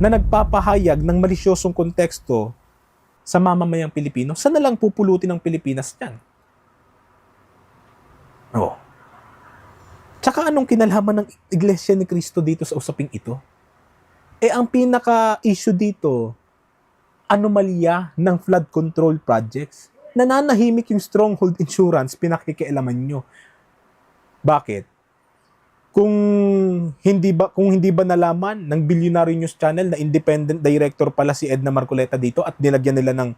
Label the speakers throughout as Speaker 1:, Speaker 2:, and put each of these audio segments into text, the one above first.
Speaker 1: na nagpapahayag ng malisyosong konteksto sa mamamayang Pilipino, saan na lang pupulutin ng Pilipinas yan? Oh. Tsaka anong kinalaman ng Iglesia ni Cristo dito sa usaping ito? Eh ang pinaka-issue dito, anomalya ng flood control projects. Nananahimik yung stronghold insurance, pinakikialaman nyo. Bakit? Kung hindi ba kung hindi ba nalaman ng Billionaire News Channel na independent director pala si Edna Marcoleta dito at nilagyan nila ng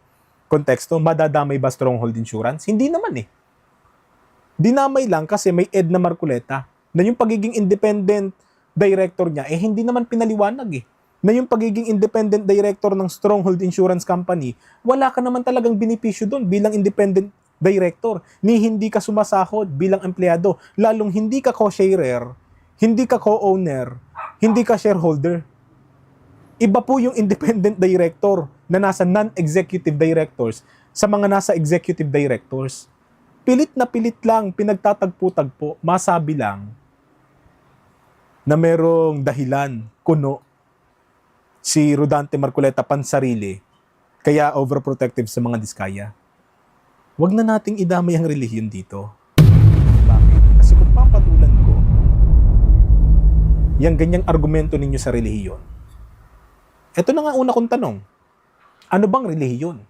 Speaker 1: konteksto, madadamay ba stronghold insurance? Hindi naman eh. Dinamay lang kasi may Edna Marcoleta na yung pagiging independent director niya eh hindi naman pinaliwanag eh na yung pagiging independent director ng Stronghold Insurance Company, wala ka naman talagang benepisyo doon bilang independent director, ni hindi ka sumasahod bilang empleyado, lalong hindi ka co-sharer, hindi ka co-owner, hindi ka shareholder. Iba po yung independent director na nasa non-executive directors sa mga nasa executive directors. Pilit na pilit lang, pinagtatagpo-tagpo, masabi lang na merong dahilan, kuno, si Rodante Marcoleta pansarili, kaya overprotective sa mga diskaya. Huwag na nating idamay ang relihiyon dito. Bakit? Kasi kung papatulan ko, yung ganyang argumento ninyo sa relihiyon, ito na nga una kong tanong. Ano bang relihiyon?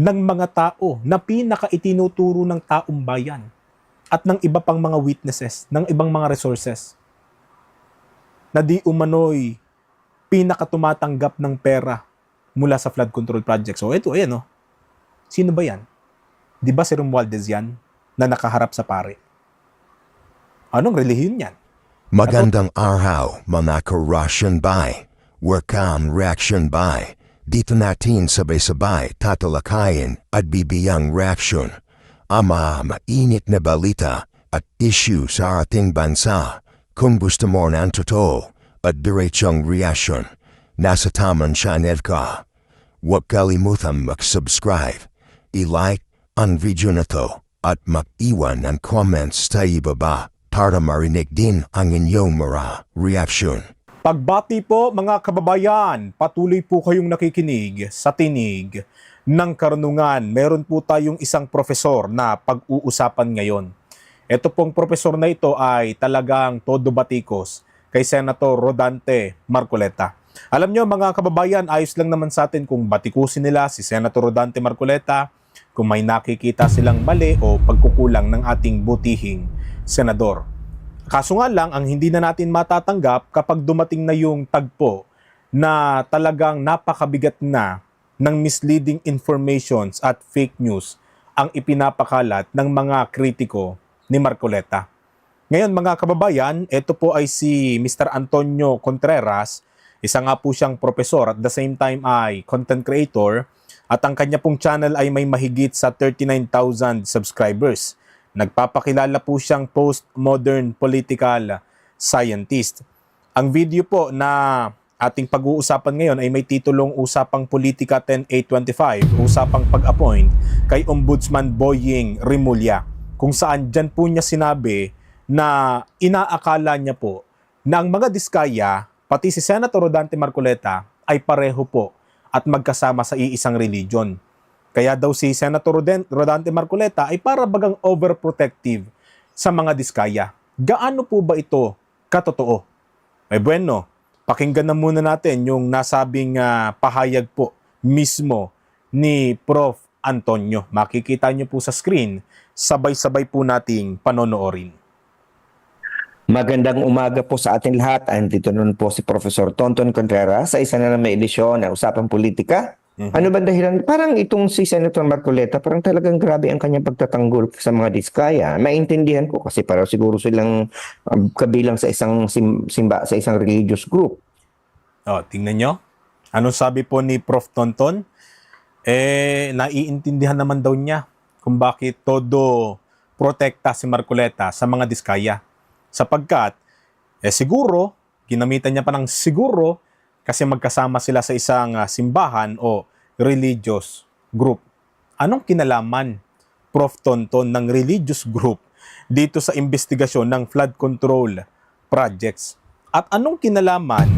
Speaker 1: Ng mga tao na pinaka-itinuturo ng taong bayan at ng iba pang mga witnesses, ng ibang mga resources na di umano'y pinakatumatanggap ng pera mula sa flood control project. So ito, ayan oh. Sino ba yan? Di ba si Romualdez yan na nakaharap sa pare? Anong relihiyon yan?
Speaker 2: Magandang araw, mga ka-Russian by. Welcome reaction by. Dito natin sabay-sabay tatalakayin at bibiyang reaction. Ama mainit na balita at issue sa ating bansa. Kung gusto mo ng totoo at diretsong reaction, nasa tamang channel ka. Huwag kalimutang mag-subscribe, i-like ang video na to at mag-iwan ng comments sa ibaba para marinig din ang inyong mga reaction.
Speaker 1: Pagbati po mga kababayan, patuloy po kayong nakikinig sa tinig ng karunungan. Meron po tayong isang profesor na pag-uusapan ngayon. Ito pong profesor na ito ay talagang todo batikos kay Senator Rodante Marcoleta. Alam nyo mga kababayan, ayos lang naman sa atin kung batikusin nila si Senator Rodante Marcoleta, kung may nakikita silang mali o pagkukulang ng ating butihing senador. Kaso nga lang, ang hindi na natin matatanggap kapag dumating na yung tagpo na talagang napakabigat na ng misleading informations at fake news ang ipinapakalat ng mga kritiko ni Marcoleta. Ngayon mga kababayan, ito po ay si Mr. Antonio Contreras, isa nga po siyang profesor at the same time ay content creator at ang kanya pong channel ay may mahigit sa 39,000 subscribers. Nagpapakilala po siyang postmodern political scientist. Ang video po na ating pag-uusapan ngayon ay may titulong Usapang Politika 10825, Usapang Pag-appoint kay Ombudsman Boying Rimulya, kung saan dyan po niya sinabi na inaakala niya po na ang mga diskaya, pati si Senator Rodante Marcoleta, ay pareho po at magkasama sa iisang religion. Kaya daw si Senator Rodante Marcoleta ay para bagang overprotective sa mga diskaya. Gaano po ba ito katotoo? May bueno, pakinggan na muna natin yung nasabing ah, pahayag po mismo ni Prof. Antonio. Makikita niyo po sa screen, sabay-sabay po nating panonoorin.
Speaker 3: Magandang umaga po sa ating lahat. Andito nun po si Professor Tonton Contreras sa isa na naman edisyon ng Usapang Politika.
Speaker 1: Mhm.
Speaker 3: Ano ba dahilan? Parang itong si Senator Marcoleta, parang talagang grabe ang kanyang pagtatanggol sa mga diskaya. Maintindihan ko kasi parang siguro silang um, kabilang sa isang sim- simba, sa isang religious group.
Speaker 1: Oh, tingnan nyo. Anong sabi po ni Prof. Tonton? Eh, naiintindihan naman daw niya kung bakit todo protekta si Marcoleta sa mga diskaya. Sapagkat, eh siguro, ginamitan niya pa ng siguro kasi magkasama sila sa isang ah, simbahan o religious group. Anong kinalaman, Prof. Tonton, ng religious group dito sa investigasyon ng flood control projects? At anong kinalaman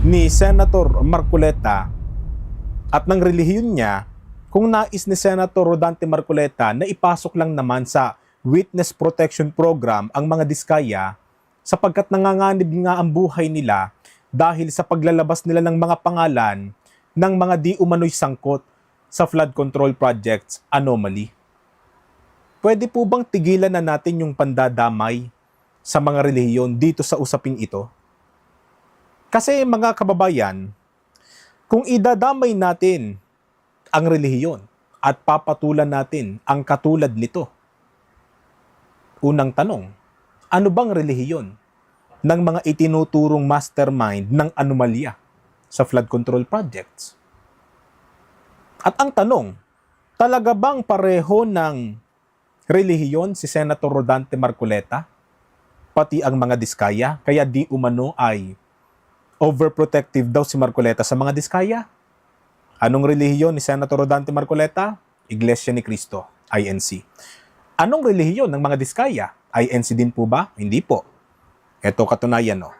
Speaker 1: ni Senator Marcoleta at ng relihiyon niya kung nais ni Senator Rodante Marcoleta na ipasok lang naman sa Witness Protection Program ang mga diskaya sapagkat nanganganib nga ang buhay nila dahil sa paglalabas nila ng mga pangalan ng mga di umano'y sangkot sa flood control projects anomaly. Pwede po bang tigilan na natin yung pandadamay sa mga relihiyon dito sa usaping ito? Kasi mga kababayan, kung idadamay natin ang relihiyon at papatulan natin ang katulad nito, unang tanong, ano bang relihiyon ng mga itinuturong mastermind ng anomalya sa flood control projects? At ang tanong, talaga bang pareho ng relihiyon si Senator Rodante Marcoleta? Pati ang mga diskaya, kaya di umano ay overprotective daw si Marcoleta sa mga diskaya? Anong relihiyon ni Senator Rodante Marcoleta? Iglesia ni Cristo, INC. Anong relihiyon ng mga diskaya? INC din po ba? Hindi po. Ito katunayan, no.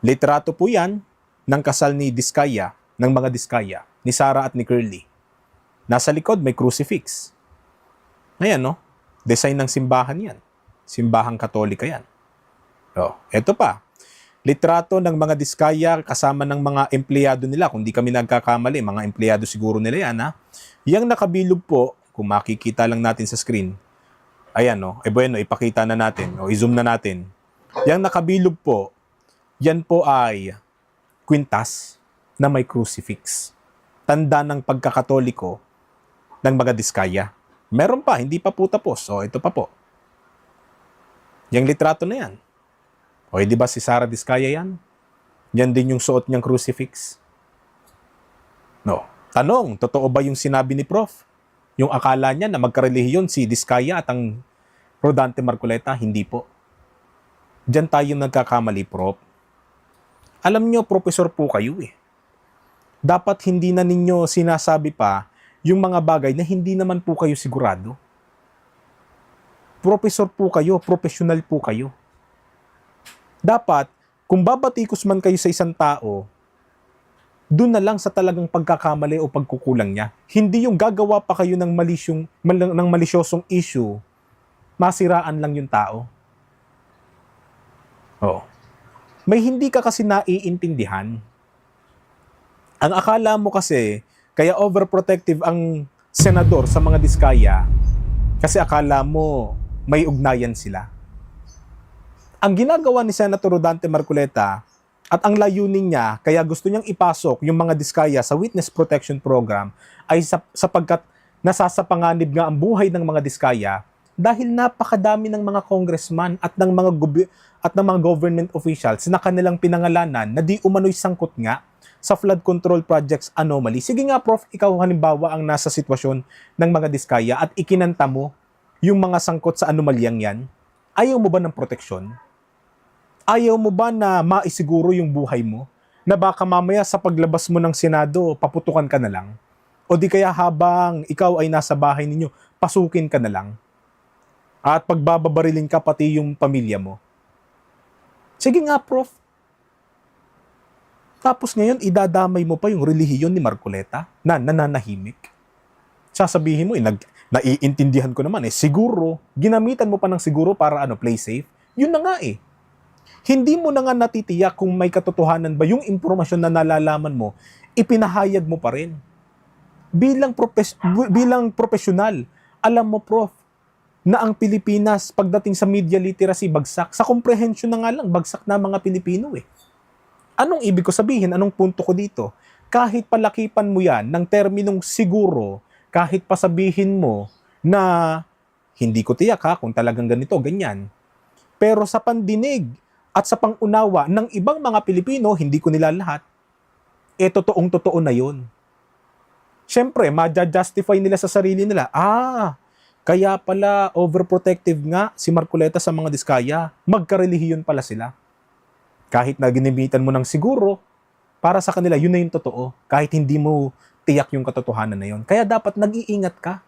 Speaker 1: Litrato po yan ng kasal ni Diskaya, ng mga Diskaya, ni Sarah at ni Curly. Nasa likod may crucifix. Ayan, no? Design ng simbahan yan. Simbahang katolika yan. Oh, eto pa. Litrato ng mga diskaya kasama ng mga empleyado nila. Kung di kami nagkakamali, mga empleyado siguro nila yan, ha? Yang nakabilog po, kung makikita lang natin sa screen, ayan, no? Eh bueno, ipakita na natin, o i-zoom na natin. Yang nakabilog po, yan po ay kwintas na may crucifix. Tanda ng pagkakatoliko ng mga diskaya. Meron pa, hindi pa po tapos. O, ito pa po. Yung litrato na yan. O, di ba si Sarah Diskaya yan? Yan din yung suot niyang crucifix. No. Tanong, totoo ba yung sinabi ni Prof? Yung akala niya na magkarelihiyon si Diskaya at ang Rodante Marcoleta, hindi po. Diyan tayo nagkakamali, Prof. Alam nyo, professor po kayo eh. Dapat hindi na ninyo sinasabi pa yung mga bagay na hindi naman po kayo sigurado. Professor po kayo, professional po kayo. Dapat, kung babatikos man kayo sa isang tao, doon na lang sa talagang pagkakamali o pagkukulang niya. Hindi yung gagawa pa kayo ng, malisyong, mal- ng malisyosong issue, masiraan lang yung tao. Oo. May hindi ka kasi naiintindihan. Ang akala mo kasi, kaya overprotective ang senador sa mga diskaya, kasi akala mo may ugnayan sila. Ang ginagawa ni Senator Rodante Marcoleta at ang layunin niya, kaya gusto niyang ipasok yung mga diskaya sa Witness Protection Program ay sap- sapagkat nasasapanganib nga ang buhay ng mga diskaya dahil napakadami ng mga congressman at ng mga gobi- at ng mga government officials na kanilang pinangalanan na di umano'y sangkot nga sa flood control projects anomaly. Sige nga, Prof, ikaw halimbawa ang nasa sitwasyon ng mga diskaya at ikinanta mo yung mga sangkot sa anomalyang yan, ayaw mo ba ng proteksyon? Ayaw mo ba na maisiguro yung buhay mo? Na baka mamaya sa paglabas mo ng Senado, paputukan ka na lang? O di kaya habang ikaw ay nasa bahay ninyo, pasukin ka na lang? At pagbababarilin ka pati yung pamilya mo? Sige nga, Prof. Tapos ngayon, idadamay mo pa yung relihiyon ni Marcoleta na nananahimik. Sasabihin mo, eh, naiintindihan ko naman eh, siguro, ginamitan mo pa ng siguro para ano, play safe. Yun na nga eh. Hindi mo na nga natitiyak kung may katotohanan ba yung impormasyon na nalalaman mo, ipinahayag mo pa rin. Bilang, propes- bilang profesional, alam mo, Prof, na ang Pilipinas pagdating sa media literacy bagsak. Sa comprehension na nga lang, bagsak na mga Pilipino eh. Anong ibig ko sabihin? Anong punto ko dito? Kahit palakipan mo yan ng terminong siguro, kahit pasabihin mo na hindi ko tiyak ha kung talagang ganito, ganyan. Pero sa pandinig at sa pangunawa ng ibang mga Pilipino, hindi ko nila lahat, eh totoong totoo na yon. Siyempre, ma-justify nila sa sarili nila, ah, kaya pala overprotective nga si Marcoleta sa mga diskaya, magkarelihiyon pala sila. Kahit na ginimitan mo ng siguro, para sa kanila, yun na yung totoo. Kahit hindi mo tiyak yung katotohanan na yun. Kaya dapat nag-iingat ka.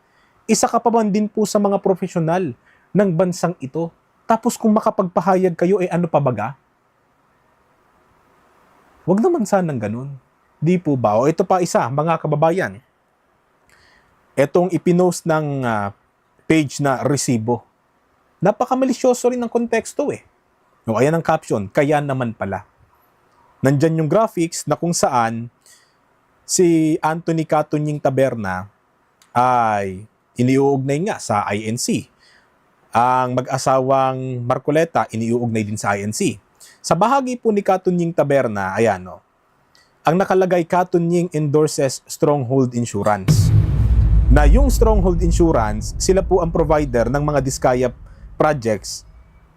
Speaker 1: Isa ka pa man din po sa mga profesional ng bansang ito. Tapos kung makapagpahayag kayo, eh ano pa baga? Huwag naman sanang ganun. Di po ba? O ito pa isa, mga kababayan. Etong ipinost ng ah, page na resibo. Napakamalisyoso rin ng konteksto eh. O ayan ang caption, kaya naman pala. Nandyan yung graphics na kung saan si Anthony Catunying Taberna ay iniuugnay nga sa INC. Ang mag-asawang Marcoleta iniuugnay din sa INC. Sa bahagi po ni Katunying Taberna, ayan o, ang nakalagay Katunying endorses Stronghold Insurance. Na yung Stronghold Insurance, sila po ang provider ng mga Diskaya projects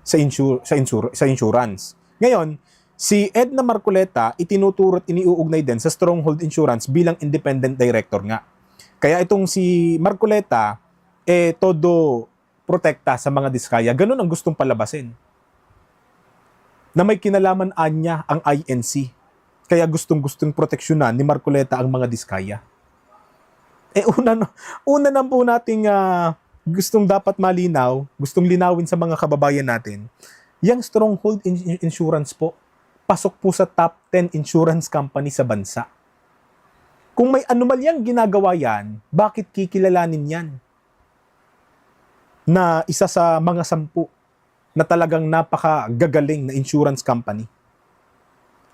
Speaker 1: sa, insur- sa, insur- sa insurance. Ngayon, si Edna Marcoleta itinuturo at iniuugnay din sa Stronghold Insurance bilang independent director nga. Kaya itong si Marcoleta, eh, todo protekta sa mga diskaya. Ganun ang gustong palabasin. Na may kinalaman anya ang INC. Kaya gustong-gustong proteksyonan ni Marcoleta ang mga diskaya. Eh una, una na po nating ah, gustong dapat malinaw, gustong linawin sa mga kababayan natin, yung Stronghold in- Insurance po, pasok po sa top 10 insurance company sa bansa. Kung may anomalyang ginagawa yan, bakit kikilalanin yan? Na isa sa mga sampu na talagang napakagagaling na insurance company.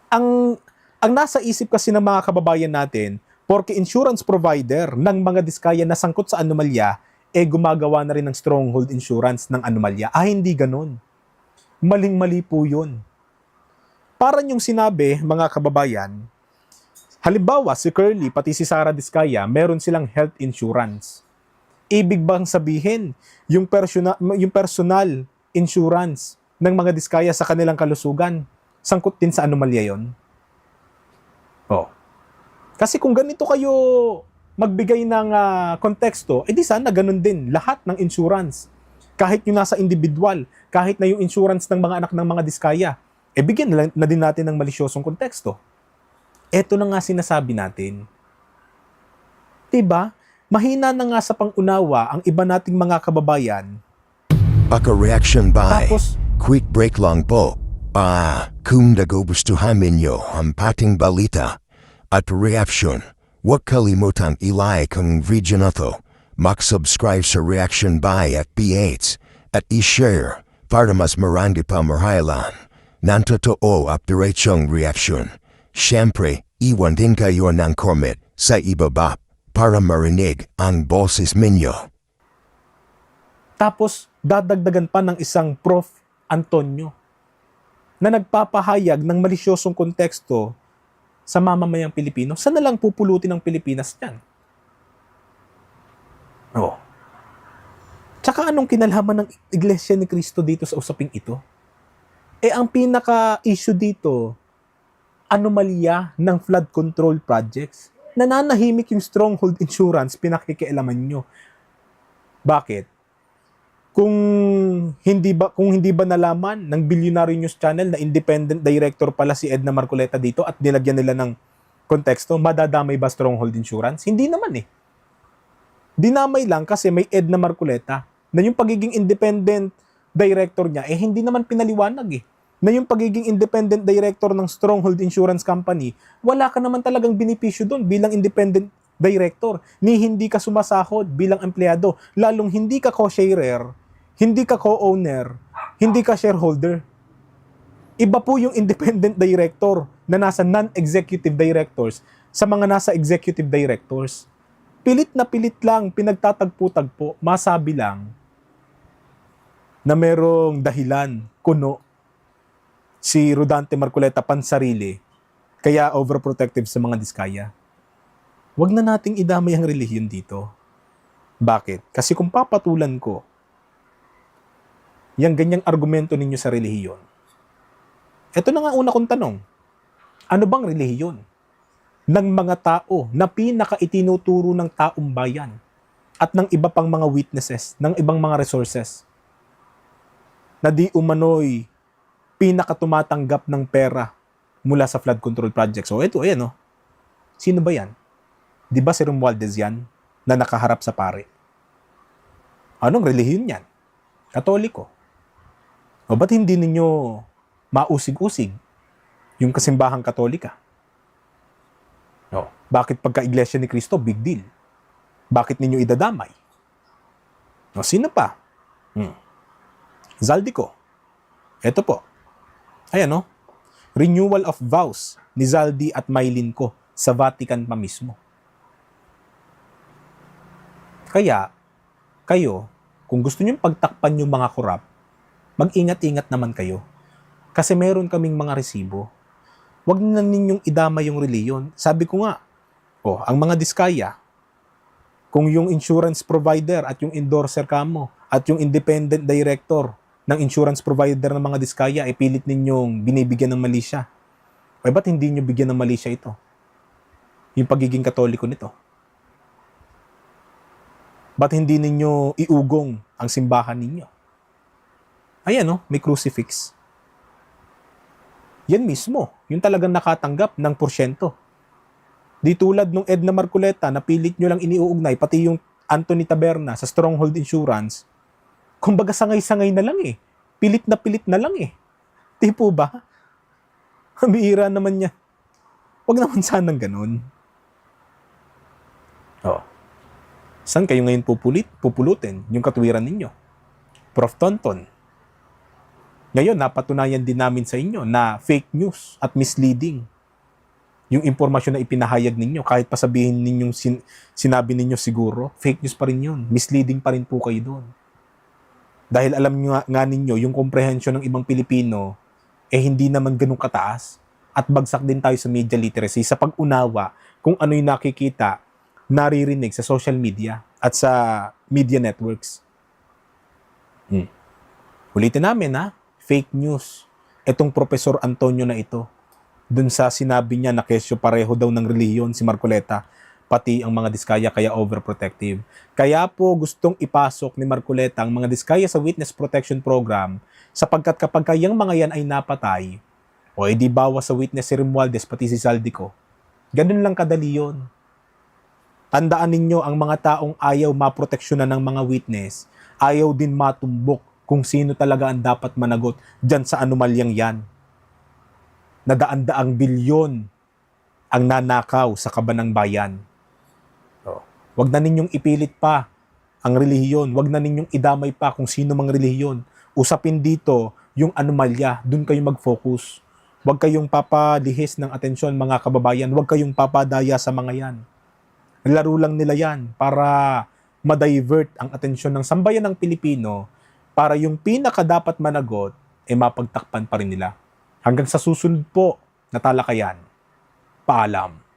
Speaker 1: Ang ang nasa isip kasi ng mga kababayan natin, porke insurance provider ng mga diskaya na sangkot sa anomalya, eh gumagawa na rin ng stronghold insurance ng anomalya. Ah, hindi ganun. Maling-mali po yun. Parang yung sinabi, mga kababayan, halimbawa si Curly pati si Sarah Diskaya, meron silang health insurance. Ibig bang sabihin, yung, persona, yung personal insurance ng mga Diskaya sa kanilang kalusugan, sangkot din sa anomalya yon? Oh. Kasi kung ganito kayo magbigay ng ah, konteksto, edi sana ganun din lahat ng insurance. Kahit yung nasa individual, kahit na yung insurance ng mga anak ng mga diskaya, eh bigyan na, na din natin ng malisyosong konteksto. Ito na nga sinasabi natin. 'Di ba? Mahina na nga sa pangunawa ang iba nating mga kababayan.
Speaker 2: Paka-reaction by
Speaker 1: Tapos,
Speaker 2: Quick break lang po. Ah, kung nagugustuhan ninyo ang pating balita at reaction, huwag kalimutang ilike ang video na to, mag-subscribe sa Reaction by at PH, at i-share para mas marami pa marhalan. Nang totoo at diretsong reaction. Siyempre, iwan din kayo ng comment sa ibaba para marinig ang boses ninyo.
Speaker 1: Tapos, dadagdagan pa ng isang Prof. Antonio na nagpapahayag ng malisyosong konteksto sa mamamayang Pilipino. Saan na lang pupulutin ng Pilipinas yan? Oh. Tsaka anong kinalaman ng Iglesia ni Cristo dito sa usaping ito? Eh, ang pinaka-issue dito, anomalya ng flood control projects. Nananahimik yung stronghold insurance, pinakikialaman nyo. Bakit? Kung hindi ba kung hindi ba nalaman ng Billionaire News Channel na independent director pala si Edna Marcoleta dito at nilagyan nila ng konteksto, madadamay ba Stronghold Insurance? Hindi naman eh. Dinamay lang kasi may Edna Marcoleta na yung pagiging independent director niya eh hindi naman pinaliwanag eh. Na yung pagiging independent director ng Stronghold Insurance Company, wala ka naman talagang benepisyo doon bilang independent director, ni hindi ka sumasahod bilang empleyado, lalong hindi ka co-sharer, hindi ka co-owner, hindi ka shareholder. Iba po yung independent director na nasa non-executive directors sa mga nasa executive directors. Pilit na pilit lang, pinagtatagpo-tagpo, masabi lang na merong dahilan, kuno, si Rodante Marcoleta pansarili, kaya overprotective sa mga diskaya. Huwag na nating idamay ang relihiyon dito. Bakit? Kasi kung papatulan ko yung ganyang argumento ninyo sa relihiyon, ito na nga una kong tanong. Ano bang relihiyon ng mga tao na pinaka-itinuturo ng taong bayan at ng iba pang mga witnesses, ng ibang mga resources na di umano'y pinaka-tumatanggap ng pera mula sa flood control project. So ito, ayan oh. Sino ba yan? Di ba si Romualdez yan na nakaharap sa pare? Anong relihiyon yan? Katoliko. O ba't hindi ninyo mausig-usig Yung kasimbahang katolika. Oh, bakit pagka Iglesia ni Cristo, big deal? Bakit ninyo idadamay? O, sino pa? Hmm. Zaldico. Ito po. Ayan o. Renewal of vows ni Zaldi at Maylin ko sa Vatican pa mismo. Kaya, kayo, kung gusto nyo pagtakpan yung mga korap, mag-ingat-ingat naman kayo. Kasi meron kaming mga resibo. Huwag na ninyong idama yung reliyon. Sabi ko nga, oh, ang mga diskaya, kung yung insurance provider at yung endorser kamo at yung independent director ng insurance provider ng mga diskaya ay pilit ninyong binibigyan ng mali siya. Eh, ba't hindi nyo bigyan ng mali siya ito? Yung pagiging katoliko nito. Ba't hindi ninyo iugong ang simbahan ninyo? Ayan no, may crucifix. Yan mismo, yung talagang nakatanggap ng porsyento. Di tulad nung Edna Marcoleta na pilit nyo lang iniuugnay, pati yung Anthony Taberna sa Stronghold Insurance, kumbaga sangay-sangay na lang eh. Pilit na pilit na lang eh. Di po ba? Bihira naman niya. Huwag naman sanang ganun. Oh. Saan kayo ngayon pupulit, pupulutin yung katwiran ninyo? Prof. Tonton. Ngayon, napatunayan din namin sa inyo na fake news at misleading yung impormasyon na ipinahayag ninyo. Kahit pa sabihin ninyong sin- sinabi ninyo siguro, fake news pa rin yun. Misleading pa rin po kayo doon. Dahil alam nyo nga, nga ninyo, yung comprehension ng ibang Pilipino, eh hindi naman ganun kataas. At bagsak din tayo sa media literacy sa pag-unawa kung ano yung nakikita, naririnig sa social media at sa media networks. Hmm. Ulitin namin ha, fake news. Itong Professor Antonio na ito, dun sa sinabi niya na kesyo pareho daw ng reliyon si Marcoleta, pati ang mga diskaya kaya overprotective. Kaya po gustong ipasok ni Marcoleta ang mga diskaya sa Witness Protection Program sapagkat kapag kayang mga yan ay napatay, o edi bawas sa witness si Romualdez pati si Saldico, ganun lang kadali yun. Tandaan ninyo ang mga taong ayaw maproteksyonan ng mga witness, ayaw din matumbok kung sino talaga ang dapat managot dyan sa anomalyang yan. Nadaan-daang bilyon ang nanakaw sa kabanang bayan. So, wag na ninyong ipilit pa ang relihiyon. Wag na ninyong idamay pa kung sino mang relihiyon. Usapin dito yung anomalya. Doon kayo mag-focus. Huwag kayong papadihis ng atensyon mga kababayan. Huwag kayong papadaya sa mga yan. Laro lang nila yan para ma-divert ang atensyon ng sambayan ng Pilipino para yung pinaka dapat managot ay mapagtakpan pa rin nila. Hanggang sa susunod po na talakayan. Paalam.